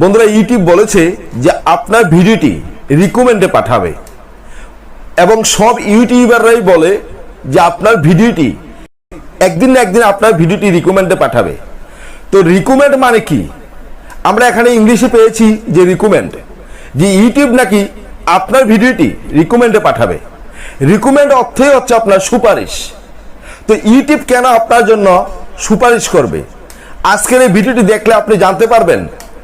বন্ধুরা ইউটিউব বলেছে যে আপনার ভিডিওটি রিকমেন্ডে পাঠাবে। এবং সব ইউটিউবাররাই বলে যে আপনার ভিডিওটি একদিন না একদিন আপনার ভিডিওটি রিকমেন্ডে পাঠাবে। তো রিকমেন্ড মানে কি? আমরা এখানে ইংলিশে পেয়েছি যে রিকমেন্ড যে ইউটিউব নাকি আপনার ভিডিওটি রিকমেন্ডে পাঠাবে। রিকমেন্ড অর্থই হচ্ছে আপনার সুপারিশ। তো ইউটিউব কেন আপনার জন্য সুপারিশ করবে? আজকের এই ভিডিওটি দেখলে আপনি জানতে পারবেন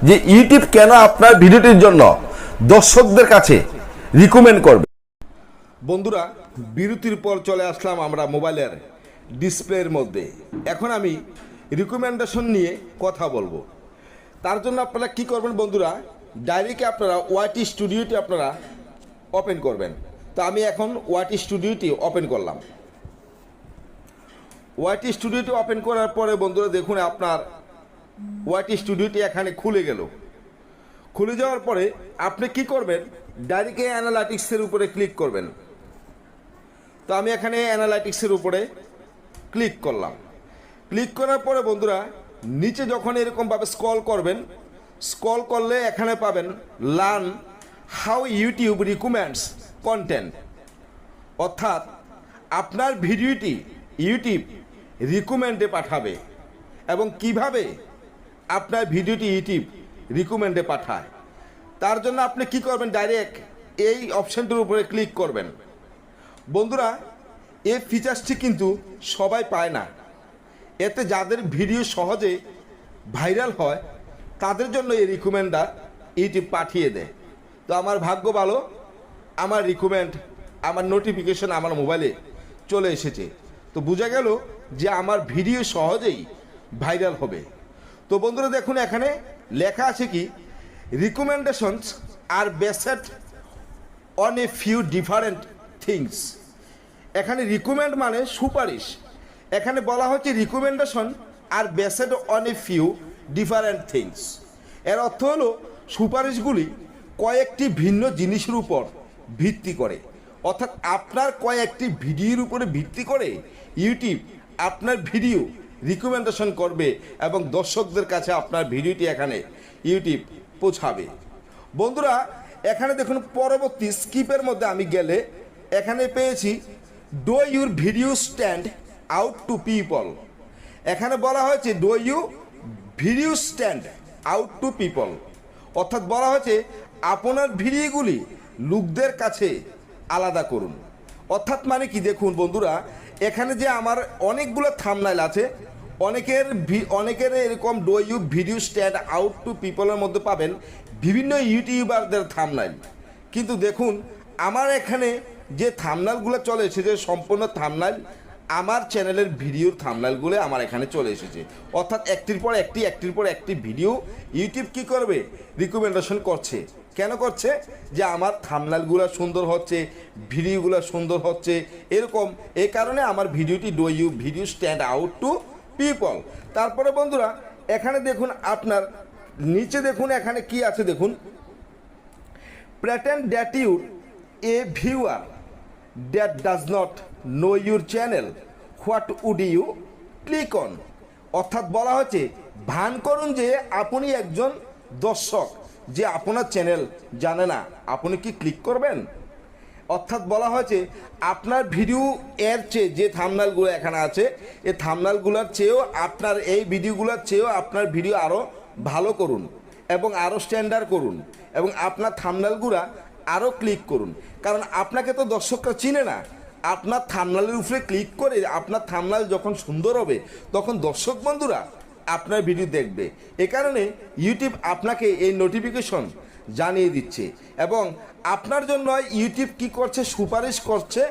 যে ইউটিউব কেন আপনার ভিডিওটির জন্য দর্শকদের কাছে রিকমেন্ড করবে? বন্ধুরা, বিরতির পর চলে আসলাম আমরা মোবাইলের ডিসপ্লের মধ্যে। এখন আমি রিকমেন্ডেশন নিয়ে কথা বলব। তার জন্য আপনারা কি করবেন বন্ধুরা ডাইরেক্টে আপনারা ওয়াইটি স্টুডিওটি আপনারা ওপেন করবেন। তো আমি এখন ওয়াইটি স্টুডিওটি ওপেন করলাম। ওয়াইটি স্টুডিওটি ওপেন করার পরে বন্ধুরা দেখুন আপনার ওয়াইটি স্টুডিওটি এখানে খুলে গেল। খুলে যাওয়ার পরে আপনি কি করবেন? ডাইরেক্ট অ্যানালাইটিক্সের উপরে ক্লিক করবেন। তো আমি এখানে অ্যানালাইটিক্সের উপরে ক্লিক করলাম। ক্লিক করার পরে বন্ধুরা, নিচে যখন এরকমভাবে স্কল করবেন, স্ক্রল করলে এখানে পাবেন learn how YouTube recommends content. অর্থাৎ আপনার ভিডিওটি ইউটিউব রিকমেন্ডে পাঠাবে এবং কীভাবে আপনার ভিডিওটি ইউটিউব রিকমেন্ডে পাঠায়। তার জন্য আপনি কি করবেন? ডাইরেক্ট এই অপশনটির উপরে ক্লিক করবেন। বন্ধুরা, এই ফিচার্সটি কিন্তু সবাই পায় না। এতে যাদের ভিডিও সহজে ভাইরাল হয়, তাদের জন্য এই রিকমেন্ডার ইউটিউব পাঠিয়ে দেয়। তো আমার ভাগ্য ভালো, আমার রিকমেন্ড আমার নোটিফিকেশন আমার মোবাইলে চলে এসেছে। তো বোঝা গেল যে আমার ভিডিও সহজেই ভাইরাল হবে। তো বন্ধুরা দেখুন, এখানে লেখা আছে কি recommendations are based on a few different things এখানে রিকমেন্ড মানে সুপারিশ। এখানে বলা হচ্ছে recommendation are based on a few different things এর অর্থ হলো, সুপারিশগুলি কয়েকটি ভিন্ন জিনিসের উপর ভিত্তি করে। অর্থাৎ আপনার কয়েকটি ভিডিওর উপরে ভিত্তি করে ইউটিউব আপনার ভিডিও রিকমেন্ডেশন করবে এবং দর্শকদের কাছে আপনার ভিডিওটি এখানে ইউটিউব পৌঁছাবে। বন্ধুরা, এখানে দেখুন, পরবর্তী স্কিপের মধ্যে আমি গেলে এখানে পেয়েছি do your video stand out to people এখানে বলা হয়েছে do you video stand out to people অর্থাৎ বলা হয়েছে, আপনার ভিডিওগুলি লোকদের কাছে আলাদা করুন। অর্থাৎ মানে কি? দেখুন বন্ধুরা এখানে যে আমার অনেকগুলো থামনাইল আছে, অনেকের অনেকের এরকম do you video stand out to পিপলের মধ্যে পাবেন বিভিন্ন ইউটিউবারদের থামনাইল কিন্তু দেখুন, আমার এখানে যে থামনাইলগুলো চলে এসেছে, সম্পূর্ণ থামনাইল আমার চ্যানেলের ভিডিওর থামনাইলগুলো আমার এখানে চলে এসেছে। অর্থাৎ একটির পর একটি, একটির পর একটি ভিডিও ইউটিউব কি করবে? রিকমেন্ডেশন করছে। কেন করছে? যে আমার থামনাইলগুলো সুন্দর হচ্ছে, ভিডিওগুলো সুন্দর হচ্ছে, এরকম। এই কারণে আমার ভিডিওটি do you, video stand out to people. তারপরে বন্ধুরা, এখানে দেখুন আপনার, নিচে দেখুন এখানে কি আছে দেখুন। Pretend that you a viewer that does not know your channel, what would you click on? অর্থাৎ বলা হচ্ছে ভান করুন যে আপনি একজন দর্শক। যে আপনার চ্যানেল জানে না, আপনি কি ক্লিক করবেন? অর্থাৎ বলা হয়েছে, আপনার ভিডিও এর চেয়ে যে থামনালগুলো এখানে আছে, এই থামনালগুলোর চেয়েও আপনার, এই ভিডিওগুলোর চেয়েও আপনার ভিডিও আরও ভালো করুন এবং আরও স্ট্যান্ডার্ড করুন এবং আপনার থামনালগুলা আরও ক্লিক করুন। কারণ আপনাকে তো দর্শকরা চিনে না। আপনার থামনালের উপরে ক্লিক করে আপনার থামনাল যখন সুন্দর হবে, তখন দর্শক বন্ধুরা আপনার ভিডিও দেখবে। এ কারণে ইউটিউব আপনাকে এই নোটিফিকেশন জানিয়ে দিচ্ছে এবং আপনার জন্য ইউটিউব কি করছে, সুপারিশ করছে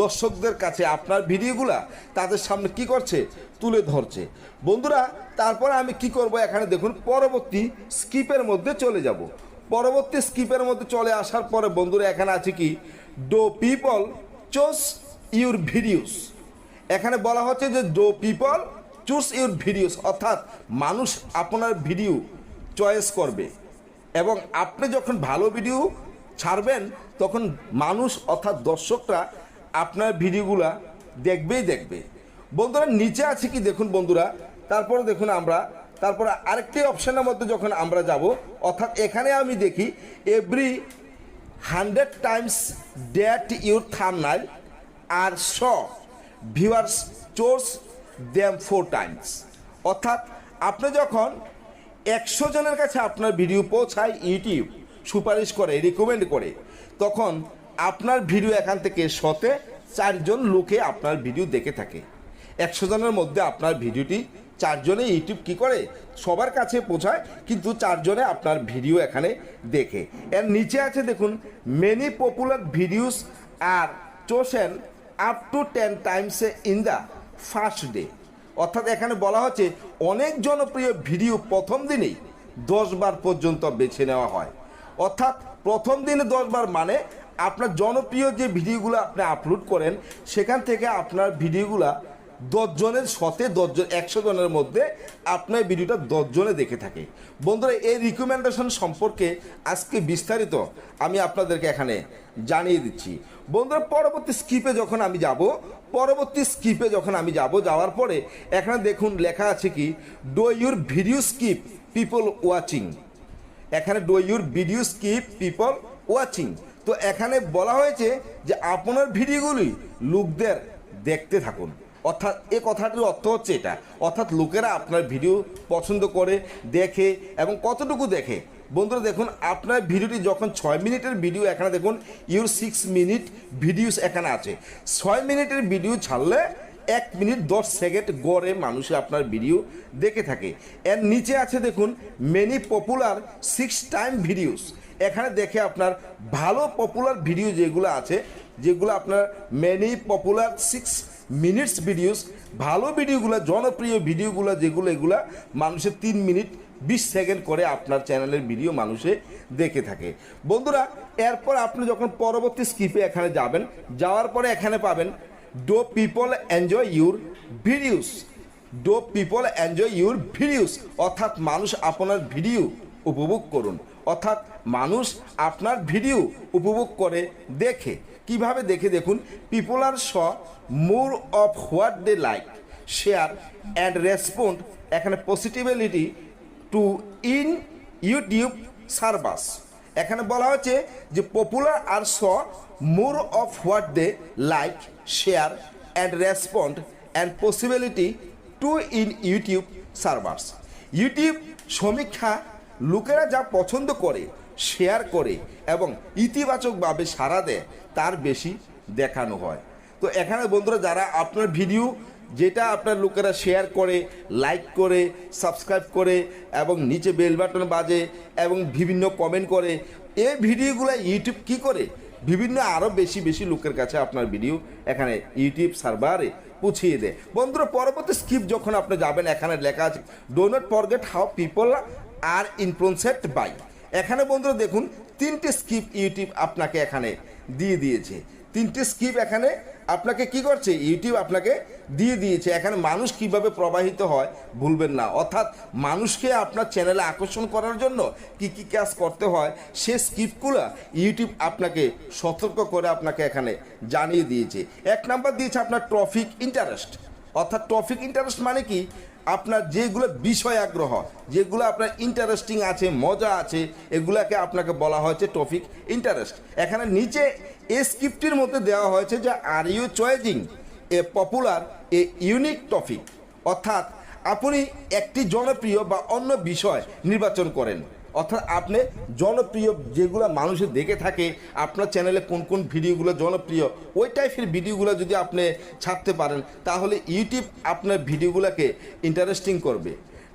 দর্শকদের কাছে। আপনার ভিডিওগুলা তাদের সামনে কি করছে, তুলে ধরছে। বন্ধুরা, তারপরে আমি কি করব এখানে দেখুন, পরবর্তী স্কিপের মধ্যে চলে যাব। পরবর্তী স্কিপের মধ্যে চলে আসার পরে বন্ধুরা, এখানে আছে কি do people choose your videos এখানে বলা হচ্ছে যে do people choose your videos, অর্থাৎ মানুষ আপনার ভিডিও চয়েস করবে। এবং আপনি যখন ভালো ভিডিও ছাড়বেন, তখন মানুষ, অর্থাৎ দর্শকরা আপনার ভিডিওগুলা দেখবেই দেখবে। বন্ধুরা, নিচে আছে কি দেখুন বন্ধুরা? তারপরে দেখুন আমরা, তারপরে আরেকটি অপশানের মধ্যে যখন আমরা যাব, অর্থাৎ এখানে আমি দেখি every hundred times that your thumbnail are shown viewers chores them four times অর্থাৎ আপনি যখন একশো জনের কাছে আপনার ভিডিও পৌঁছায় ইউটিউব সুপারিশ করে রিকমেন্ড করে, তখন আপনার ভিডিও এখান থেকে শতে চারজন লোকে আপনার ভিডিও দেখে থাকে। একশো জনের মধ্যে আপনার ভিডিওটি চারজনে ইউটিউব কি করে? সবার কাছে পৌঁছায়, কিন্তু চারজনে আপনার ভিডিও এখানে দেখে। এর নিচে আছে দেখুন many popular videos are chosen up to ten times in the first day. অর্থাৎ এখানে বলা হচ্ছে অনেক জনপ্রিয় ভিডিও প্রথম দিনেই দশবার পর্যন্ত বেছে নেওয়া হয়। অর্থাৎ প্রথম দিনে দশবার মানে আপনার জনপ্রিয় যে ভিডিওগুলো আপনি আপলোড করেন, সেখান থেকে আপনার ভিডিওগুলা দশজনের শতে দশজন, একশো জনের মধ্যে আপনার ভিডিওটা দশজনে দেখে থাকে। বন্ধুরা, এই রিকমেন্ডেশন সম্পর্কে আজকে বিস্তারিত আমি আপনাদেরকে এখানে জানিয়ে দিচ্ছি। বন্ধুরা, পরবর্তী স্কিপে যখন আমি যাব, পরবর্তী স্কিপে যখন আমি যাব, যাওয়ার পরে এখানে দেখুন লেখা আছে কি do your video skip people watching এখানে do your video skip people watching তো এখানে বলা হয়েছে যে আপনার ভিডিওগুলি লোকদের দেখতে থাকুন। অর্থাৎ এ কথাটির অর্থ হচ্ছে এটা। অর্থাৎ লোকেরা আপনার ভিডিও পছন্দ করে, দেখে এবং কতটুকু দেখে। বন্ধুরা দেখুন, আপনার ভিডিওটি যখন ছয় মিনিটের ভিডিও এখানে দেখুন ইউর সিক্স মিনিট ভিডিওস এখানে আছে। ছয় মিনিটের ভিডিও ছাড়লে এক মিনিট দশ সেকেন্ড গড়ে মানুষে আপনার ভিডিও দেখে থাকে। এর নিচে আছে দেখুন many popular six time videos এখানে দেখে আপনার ভালো পপুলার ভিডিও যেগুলো আছে, যেগুলো আপনার many popular six minutes videos ভালো ভিডিওগুলো জনপ্রিয় ভিডিওগুলো যেগুলো, এগুলা মানুষের তিন মিনিট বিশ সেকেন্ড করে আপনার চ্যানেলের ভিডিও মানুষে দেখে থাকে। বন্ধুরা, এরপর আপনি যখন পরবর্তী স্কিপে এখানে যাবেন, যাওয়ার পরে এখানে পাবেন do people enjoy your videos do people enjoy your videos অর্থাৎ মানুষ আপনার ভিডিও উপভোগ করুন। অর্থাৎ মানুষ আপনার ভিডিও উপভোগ করে, দেখে। কীভাবে দেখে দেখুন? People are shown more of what they like share and respond এখানে positively to in YouTube surveys এখানে বলা হচ্ছে যে popular are shown more of what they like share and respond and possibility to in YouTube servers YouTube সমীক্ষা লোকেরা যা পছন্দ করে শেয়ার করে এবং ইতিবাচকভাবে সাড়া দেয়, তার বেশি দেখানো হয়। তো এখানে বন্ধুরা, যারা আপনার ভিডিও যেটা আপনার লোকেরা শেয়ার করে, লাইক করে, সাবস্ক্রাইব করে এবং নিচে বেল বাটন বাজে এবং বিভিন্ন কমেন্ট করে, এই ভিডিওগুলো ইউটিউব কি করে? বিভিন্ন আরও বেশি বেশি লোকের কাছে আপনার ভিডিও এখানে ইউটিউব সার্ভারে পুছিয়ে দেয়। বন্ধুরা, পরবর্তী স্কিপ যখন আপনি যাবেন, এখানে লেখা আছে do not forget how people are influenced by এখানে বন্ধুরা দেখুন, তিনটে স্কিপ ইউটিউব আপনাকে এখানে দিয়ে দিয়েছে। তিনটে স্কিপ এখানে আপনাকে কি করছে? ইউটিউব আপনাকে দিয়ে দিয়েছে। এখানে মানুষ কীভাবে প্রবাহিত হয় ভুলবেন না। অর্থাৎ মানুষকে আপনার চ্যানেলে আকর্ষণ করার জন্য কি কি কাজ করতে হয়, সে স্কিপগুলো ইউটিউব আপনাকে সতর্ক করে আপনাকে এখানে জানিয়ে দিয়েছে। এক নাম্বার দিয়েছে আপনার ট্রফিক ইন্টারেস্ট। অর্থাৎ ট্রফিক ইন্টারেস্ট মানে কি? আপনার যেগুলো বিষয় আগ্রহ, যেগুলো আপনার ইন্টারেস্টিং আছে, মজা আছে, এগুলাকে আপনাকে বলা হয়েছে টপিক ইন্টারেস্ট এখানে নিচে এ স্ক্রিপ্টের মধ্যে দেওয়া হয়েছে যে are you choosing a popular a unique topic অর্থাৎ, আপনি একটি জনপ্রিয় বা অন্য বিষয় নির্বাচন করেন। অর্থাৎ আপনি জনপ্রিয় যেগুলো মানুষের দেখে থাকে, আপনার চ্যানেলে কোন কোন ভিডিওগুলো জনপ্রিয়, ওই টাইপের ভিডিওগুলো যদি আপনি ছাড়তে পারেন, তাহলে ইউটিউব আপনার ভিডিওগুলোকে ইন্টারেস্টিং করবে।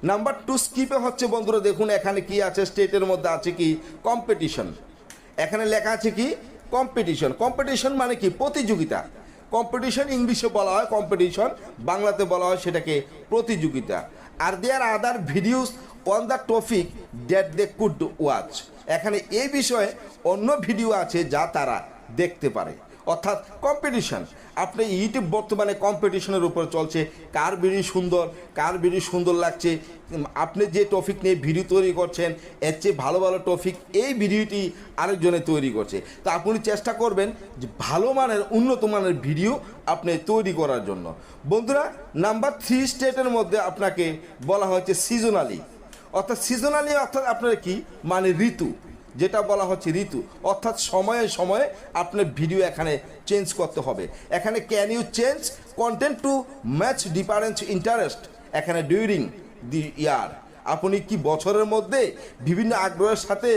নাম্বার টু স্কিপে হচ্ছে বন্ধুরা, দেখুন এখানে কি আছে স্টেটের মধ্যে আছে কি? কম্পিটিশন এখানে লেখা আছে কি? কম্পিটিশন কম্পিটিশন মানে কি? প্রতিযোগিতা। কম্পিটিশন ইংলিশে বলা হয় কম্পিটিশন বাংলাতে বলা হয় সেটাকে প্রতিযোগিতা। Are there other videos on the topic that they could watch এখানে এই বিষয়ে অন্য ভিডিও আছে যা তারা দেখতে পারে। অর্থাৎ কম্পিটিশন আপনি ইউটিউব বর্তমানে কম্পিটিশনের উপর চলছে। কার ভিডিও সুন্দর, কার ভিডিও সুন্দর লাগছে? আপনি যে টপিক নিয়ে ভিডিও তৈরি করছেন, এর চেয়ে ভালো ভালো টপিক এই ভিডিওটি আরেকজনে তৈরি করছে। তো আপনি চেষ্টা করবেন যে ভালো মানের, উন্নত মানের ভিডিও আপনি তৈরি করার জন্য। বন্ধুরা নাম্বার থ্রি স্টেটের মধ্যে আপনাকে বলা হয়েছে সিজনালি অর্থাৎ সিজনালি অর্থাৎ আপনার কি? মানে ঋতু, যেটা বলা হচ্ছে ঋতু। অর্থাৎ সময়ে সময়ে আপনার ভিডিও এখানে চেঞ্জ করতে হবে। এখানে can you change content to match difference interest এখানে ডিউরিং দি ইয়ার আপনি কি বছরের মধ্যে বিভিন্ন আগ্রহের সাথে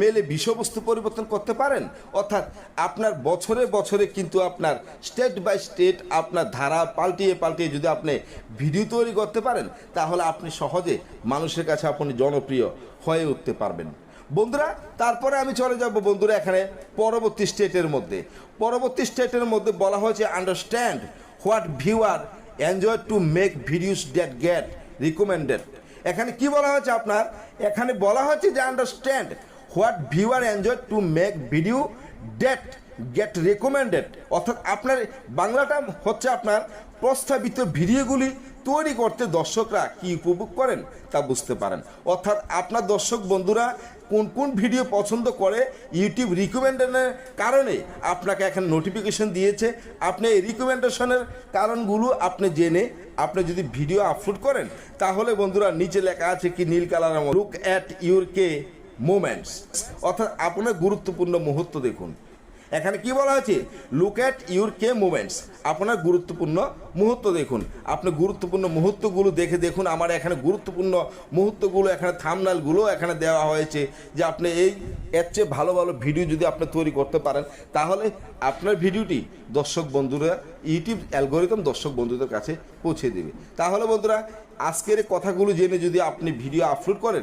মেলে বিষয়বস্তু পরিবর্তন করতে পারেন? অর্থাৎ আপনার বছরে বছরে কিন্তু আপনার স্টেট বাই স্টেট আপনার ধারা পাল্টিয়ে পাল্টিয়ে যদি আপনি ভিডিও তৈরি করতে পারেন, তাহলে আপনি সহজে মানুষের কাছে আপনি জনপ্রিয় হয়ে উঠতে পারবেন। বন্ধুরা, তারপরে আমি চলে যাব বন্ধুরা এখানে পরবর্তী স্টেটের মধ্যে। পরবর্তী স্টেটের মধ্যে বলা হয়েছে understand what viewer enjoy to make videos that get recommended এখানে কি বলা হয়েছে আপনার? এখানে বলা হয়েছে যে understand what viewer enjoy to make video that get recommended অর্থাৎ আপনার বাংলাটা হচ্ছে আপনার প্রস্তাবিত ভিডিওগুলি তৈরি করতে দর্শকরা কি উপভোগ করেন তা বুঝতে পারেন। অর্থাৎ আপনার দর্শক বন্ধুরা কোন কোন ভিডিও পছন্দ করে ইউটিউব রিকমেন্ডেশনের কারণে আপনাকে এখন নোটিফিকেশন দিয়েছে। আপনি এই রিকমেন্ডেশনের কারণগুলো আপনি জেনে আপনি যদি ভিডিও আপলোড করেন, তাহলে বন্ধুরা নিচে লেখা আছে কি নীল colour look at your key moments অর্থাৎ আপনার গুরুত্বপূর্ণ মুহূর্ত দেখুন। এখানে কি বলা হয়েছে? Look at your key movements আপনার গুরুত্বপূর্ণ মুহূর্ত দেখুন। আপনি গুরুত্বপূর্ণ মুহূর্তগুলো দেখে দেখুন। আমার এখানে গুরুত্বপূর্ণ মুহূর্তগুলো, এখানে থামনালগুলো এখানে দেওয়া হয়েছে যে আপনি এই এর চেয়ে ভালো ভালো ভিডিও যদি আপনি তৈরি করতে পারেন, তাহলে আপনার ভিডিওটি দর্শক বন্ধুরা ইউটিউব অ্যালগোরিদম দর্শক বন্ধুদের কাছে পৌঁছে দেবে। তাহলে বন্ধুরা, আজকের কথাগুলো জেনে যদি আপনি ভিডিও আপলোড করেন